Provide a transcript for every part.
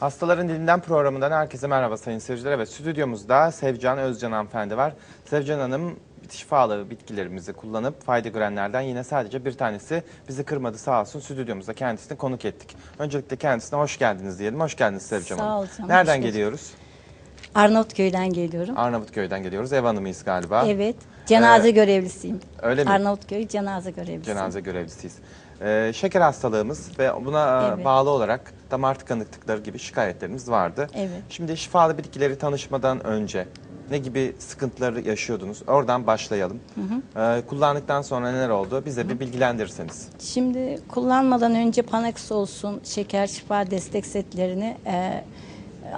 Hastaların Dilinden programından herkese merhaba sayın seyirciler. Evet stüdyomuzda Sevcan Özcan hanımefendi var. Sevcan Hanım şifalı bitkilerimizi kullanıp fayda görenlerden yine sadece bir tanesi bizi kırmadı sağ olsun stüdyomuzda kendisini konuk ettik. Öncelikle kendisine hoş geldiniz diyelim. Hoş geldiniz Sevcan Sağ Hanım. ol canım, Nereden hoş bulduk. geliyoruz? Arnavutköy'den geliyorum. Arnavutköy'den geliyoruz. Ev hanımıyız galiba. Evet. Cenaze Ee, görevlisiyim. öyle mi? Arnavutköy cenaze görevlisiyim. Cenaze görevlisiyiz. Ee, şeker hastalığımız ve buna e, Evet. bağlı olarak damar tıkanıklıkları gibi şikayetlerimiz vardı. Evet. Şimdi şifalı bitkileri tanışmadan önce ne gibi sıkıntıları yaşıyordunuz? Oradan başlayalım. Ee, kullandıktan sonra neler oldu? Bize bir bilgilendirirseniz. Şimdi kullanmadan önce Panax olsun, şeker şifa destek setlerini e,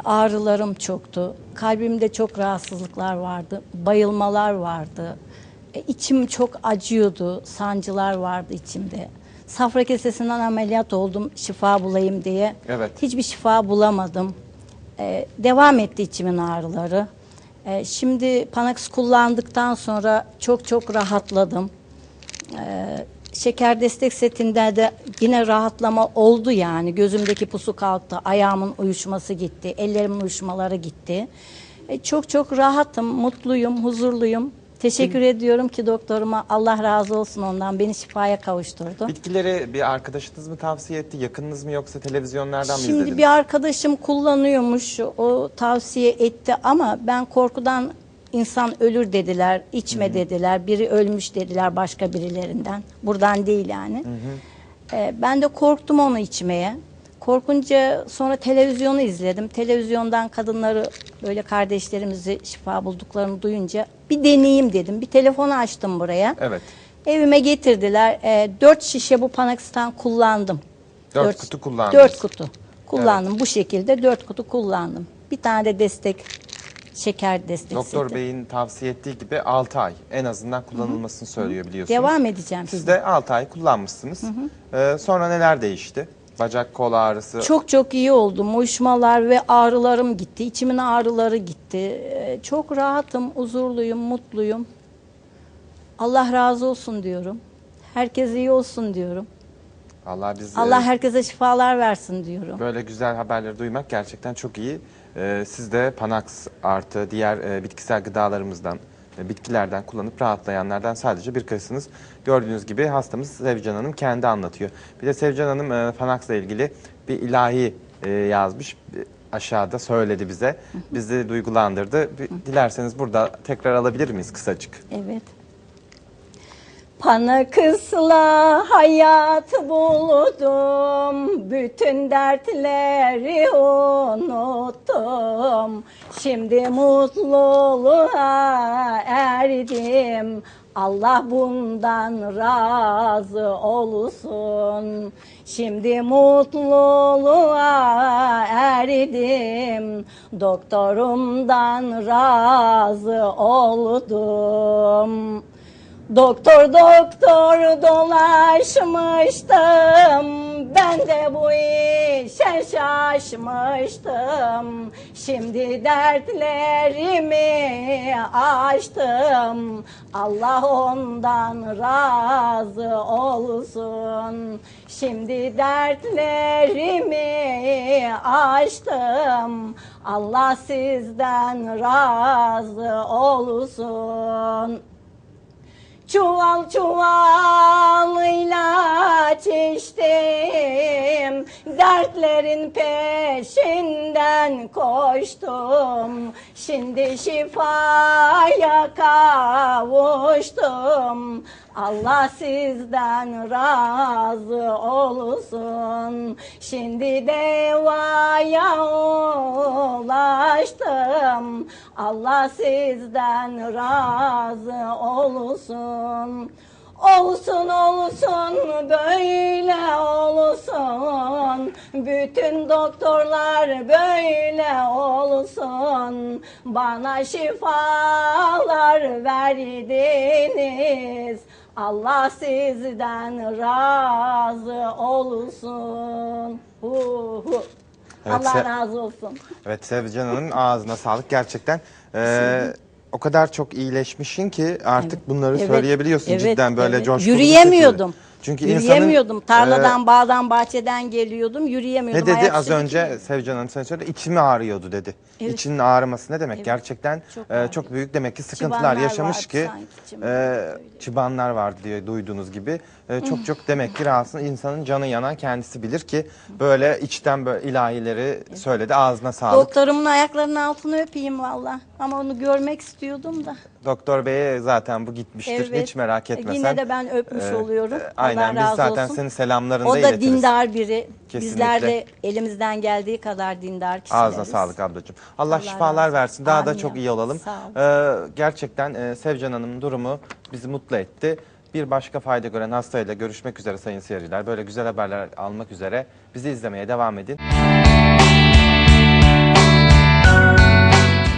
ağrılarım çoktu. Kalbimde çok rahatsızlıklar vardı. Bayılmalar vardı. E, içim çok acıyordu. Sancılar vardı içimde. Safra kesesinden ameliyat oldum şifa bulayım diye. Evet. Hiçbir şifa bulamadım. E, devam etti içimin ağrıları. E, şimdi Panax kullandıktan sonra çok çok rahatladım. Ee, şeker destek setinde de yine rahatlama oldu yani. Gözümdeki pusu kalktı, ayağımın uyuşması gitti, ellerimin uyuşmaları gitti. E, çok çok rahatım, mutluyum, huzurluyum. Teşekkür ediyorum ki doktoruma Allah razı olsun ondan beni şifaya kavuşturdu. Bitkileri bir arkadaşınız mı tavsiye etti? Yakınınız mı yoksa televizyonlardan mı Şimdi izlediniz? bir arkadaşım kullanıyormuş, o tavsiye etti ama ben korkudan insan ölür dediler, içme dediler, biri ölmüş dediler başka birilerinden. Buradan değil yani. Ee, ben de korktum onu içmeye. Korkunca sonra televizyonu izledim. Televizyondan kadınları böyle kardeşlerimizi şifa bulduklarını duyunca bir deneyeyim dedim. Bir telefonu açtım buraya. Evet. Evime getirdiler. Ee, dört şişe bu Panax'tan kullandım. Dört kutu kullandınız. Dört kutu kullandım. Bu şekilde dört kutu kullandım. Bir tane de destek, şeker destek Doktor seti. Bey'in tavsiye ettiği gibi 6 ay en azından kullanılmasını söylüyor biliyorsunuz. Devam edeceğim. Siz de 6 ay kullanmışsınız. Ee, sonra neler değişti? Bacak kol ağrısı. Çok çok iyi oldum. Uyuşmalar ve ağrılarım gitti. İçimin ağrıları gitti. Ee, Çok rahatım, huzurluyum, mutluyum. Allah razı olsun diyorum. Herkes iyi olsun diyorum. Allah biz Allah herkese şifalar versin diyorum. böyle güzel haberleri duymak gerçekten çok iyi. Ee, siz de Panax artı diğer e, bitkisel gıdalarımızdan, bitkilerden kullanıp rahatlayanlardan sadece birkaçısınız. Gördüğünüz gibi hastamız Sevcan Hanım kendi anlatıyor. Bir de Sevcan Hanım e, Panax'la ilgili bir ilahi e, yazmış. Bir Aşağıda söyledi bize. Bizi duygulandırdı. Bir, dilerseniz burada tekrar alabilir miyiz kısacık? Evet. Pana kısla hayat buldum, bütün dertleri unuttum. Şimdi mutluluğa erdim, Allah bundan razı olsun. Şimdi mutluluğa erdim, doktorumdan razı oldum. Doktor doktor dolaşmıştım. Ben de bu işe şaşmıştım. Şimdi dertlerimi açtım Allah ondan razı olsun. Şimdi dertlerimi açtım Allah sizden razı olsun Çuval çuval ilaç içtim Dertlerin peşinden koştum. Şimdi şifaya kavuştum. Allah sizden razı olsun. Şimdi devaya ulaştım. Allah sizden razı olsun. Olsun olsun böyle olsun Bütün doktorlar böyle olsun Bana şifalar verdiniz Allah sizden razı olsun hu, hu. Evet, Allah razı olsun. Evet Sevcan Hanım ağzına sağlık gerçekten. Ee, o kadar çok iyileşmişsin ki artık bunları Evet, söyleyebiliyorsun evet, cidden böyle evet. coşkulu Yürüyemiyordum. şekilde. Çünkü insanın Yürüyemiyordum. Tarladan, e, bağdan, bahçeden geliyordum. Yürüyemiyordum. ne dedi Ayak az önce. Sevcan Hanım sen söyle içimi ağrıyordu dedi. Evet. İçinin ağrıması ne demek? Evet. Gerçekten Çok e, çok büyük demek ki sıkıntılar Çıbanlar yaşamış ki sanki, e, çıbanlar vardı diye duyduğunuz gibi E, çok çok demek ki rahatsız insanın canı yanan kendisi bilir ki böyle içten böyle ilahileri söyledi ağzına sağlık. Doktorumun ayaklarının altını öpeyim valla. Ama onu görmek istiyordum da. Doktor Bey'e zaten bu gitmiştir. Evet. Hiç merak etme Yine sen. de ben öpmüş Ee, oluyorum. e, Aynen Allah biz razı zaten olsun. senin selamlarını O da iletiriz. dindar biri. Kesinlikle. Bizler de elimizden geldiği kadar dindar kişileriz. Ağzına sağlık ablacığım. Allah, Allah şifalar razı versin. Daha da Amin çok iyi olalım. Sağ ol. Ee, gerçekten e, Sevcan Hanım'ın durumu bizi mutlu etti. Bir başka fayda gören hastayla görüşmek üzere sayın seyirciler. Böyle güzel haberler almak üzere bizi izlemeye devam edin.